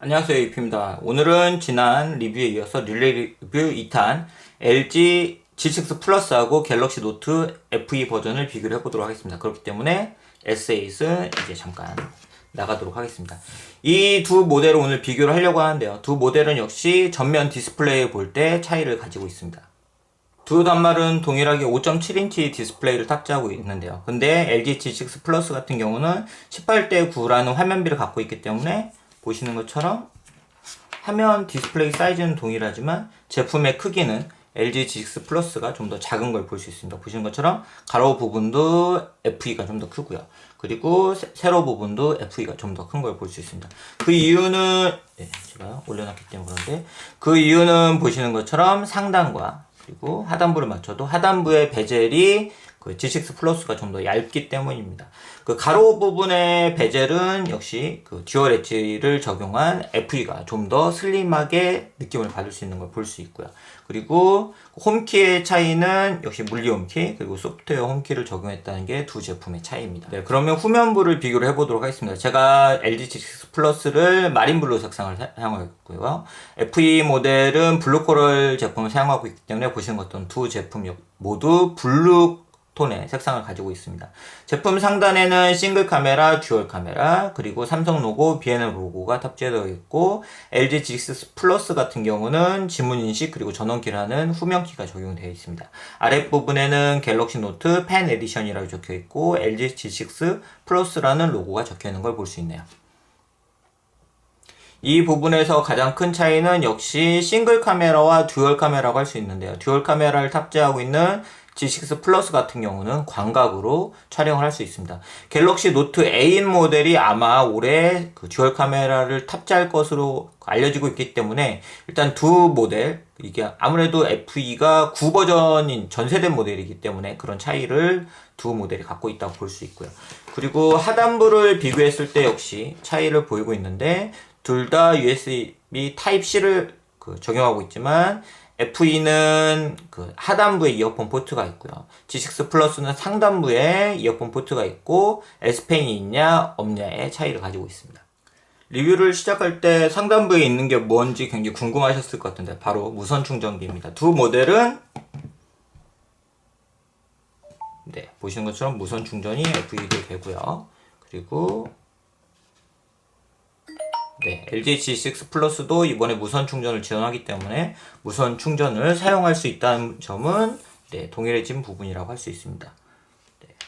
안녕하세요 이피입니다. 오늘은 지난 리뷰에 이어서 릴레이 리뷰 2탄 LG G6 플러스하고 갤럭시 노트 FE 버전을 비교를 해보도록 하겠습니다. 그렇기 때문에 S8은 이제 잠깐 나가도록 하겠습니다. 이 두 모델을 오늘 비교를 하려고 하는데요. 두 모델은 역시 전면 디스플레이 볼 때 차이를 가지고 있습니다 두 단말은 동일하게 5.7인치 디스플레이를 탑재하고 있는데요. 근데 LG G6 플러스 같은 경우는 18대 9라는 화면비를 갖고 있기 때문에 보시는 것처럼 화면 디스플레이 사이즈는 동일하지만 제품의 크기는 LG G6 플러스가 좀 더 작은 걸 볼 수 있습니다. 보시는 것처럼 가로 부분도 FE가 좀 더 크고요. 그리고 세- 세로 부분도 FE가 좀 더 큰 걸 볼 수 있습니다. 그 이유는 네, 제가 올려놨기 때문에 그런데 그 이유는 보시는 것처럼 상단과 그리고 하단부를 맞춰도 하단부의 베젤이 그 G6 플러스가 좀 더 얇기 때문입니다. 그 가로 부분의 베젤은 역시 그 듀얼 엣지를 적용한 FE가 좀 더 슬림하게 느낌을 받을 수 있는 걸 볼 수 있고요. 그리고 홈키의 차이는 역시 물리 홈키 그리고 소프트웨어 홈키를 적용했다는 게 두 제품의 차이입니다. 네, 그러면 후면부를 비교를 해보도록 하겠습니다. 제가 LG G6 플러스를 마린 블루 색상을 사- 사용하고 있고요. FE 모델은 블루 코럴 제품을 사용하고 있기 때문에 보시는 것처럼 두 제품 역- 모두 블루 톤의 색상을 가지고 있습니다. 제품 상단에는 싱글 카메라, 듀얼 카메라, 그리고 삼성 로고, BNL 로고가 탑재되어 있고 LG G6 플러스 같은 경우는 지문 인식 그리고 전원키라는 후면키가 적용되어 있습니다. 아랫부분에는 갤럭시 노트 펜 에디션이라고 적혀 있고 LG G6 플러스라는 로고가 적혀 있는 걸 볼 수 있네요. 이 부분에서 가장 큰 차이는 역시 싱글 카메라와 듀얼 카메라고 할 수 있는데요. 듀얼 카메라를 탑재하고 있는 G6 플러스 같은 경우는 광각으로 촬영을 할 수 있습니다. 갤럭시 노트 8 모델이 아마 올해 그 듀얼 카메라를 탑재할 것으로 알려지고 있기 때문에 일단 두 모델 이게 아무래도 FE가 9 버전인 전세대 모델이기 때문에 그런 차이를 두 모델이 갖고 있다고 볼 수 있고요. 그리고 하단부를 비교했을 때 역시 차이를 보이고 있는데 둘 다 USB Type-C를 그 적용하고 있지만 FE는 그 하단부에 이어폰 포트가 있고요. G6 플러스는 상단부에 이어폰 포트가 있고 S펜이 있냐 없냐의 차이를 가지고 있습니다. 리뷰를 시작할 때 상단부에 있는 게 뭔지 굉장히 궁금하셨을 것 같은데 바로 무선 충전기입니다. 두 모델은 네, 보시는 것처럼 무선 충전이 FE도 되고요. 그리고 네, LG G6 플러스도 이번에 무선 충전을 지원하기 때문에 무선 충전을 사용할 수 있다는 점은 네, 동일해진 부분이라고 할 수 있습니다.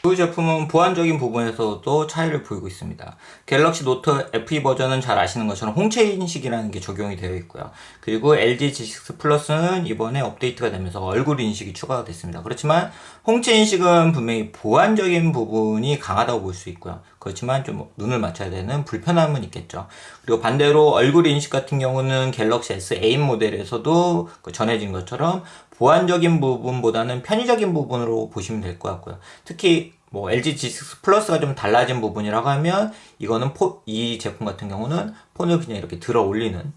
그 제품은 보안적인 부분에서도 차이를 보이고 있습니다. 갤럭시 노트 FE 버전은 잘 아시는 것처럼 홍채 인식이라는 게 적용이 되어 있고요. 그리고 LG G6 플러스는 이번에 업데이트가 되면서 얼굴 인식이 추가가 됐습니다. 그렇지만 홍채 인식은 분명히 보안적인 부분이 강하다고 볼 수 있고요. 그렇지만 좀 눈을 맞춰야 되는 불편함은 있겠죠. 그리고 반대로 얼굴 인식 같은 경우는 갤럭시 S8 모델에서도 그 전해진 것처럼 보안적인 부분보다는 편의적인 부분으로 보시면 될 것 같고요. 특히 뭐 LG G6 플러스가 좀 달라진 부분이라고 하면 이거는 포, 이 제품 같은 경우는 폰을 그냥 이렇게 들어 올리는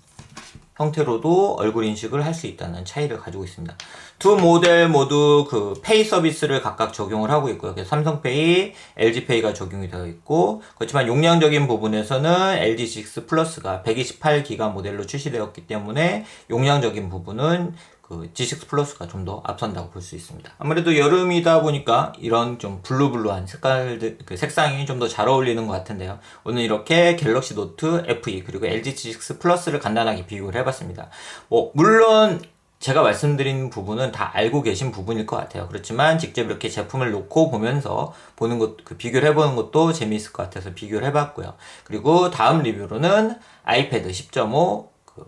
형태로도 얼굴 인식을 할 수 있다는 차이를 가지고 있습니다. 두 모델 모두 그 페이 서비스를 각각 적용을 하고 있고요. 그래서 삼성페이, LG페이가 적용이 되어 있고 그렇지만 용량적인 부분에서는 LG G6 플러스가 128기가 모델로 출시되었기 때문에 용량적인 부분은 그 G6 플러스가 좀 더 앞선다고 볼 수 있습니다. 아무래도 여름이다 보니까 이런 좀 블루블루한 색깔들, 그 색상이 좀 더 잘 어울리는 것 같은데요. 오늘 이렇게 갤럭시 노트 FE 그리고 LG G6 플러스를 간단하게 비교를 해봤습니다. 뭐, 물론 제가 말씀드린 부분은 다 알고 계신 부분일 것 같아요. 그렇지만 직접 이렇게 제품을 놓고 보면서 보는 것, 그 비교를 해보는 것도 재미있을 것 같아서 비교를 해봤고요. 그리고 다음 리뷰로는 아이패드 10.5, 그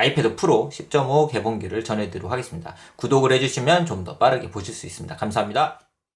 아이패드 프로 10.5 개봉기를 전해드리도록 하겠습니다. 구독을 해주시면 좀 더 빠르게 보실 수 있습니다. 감사합니다.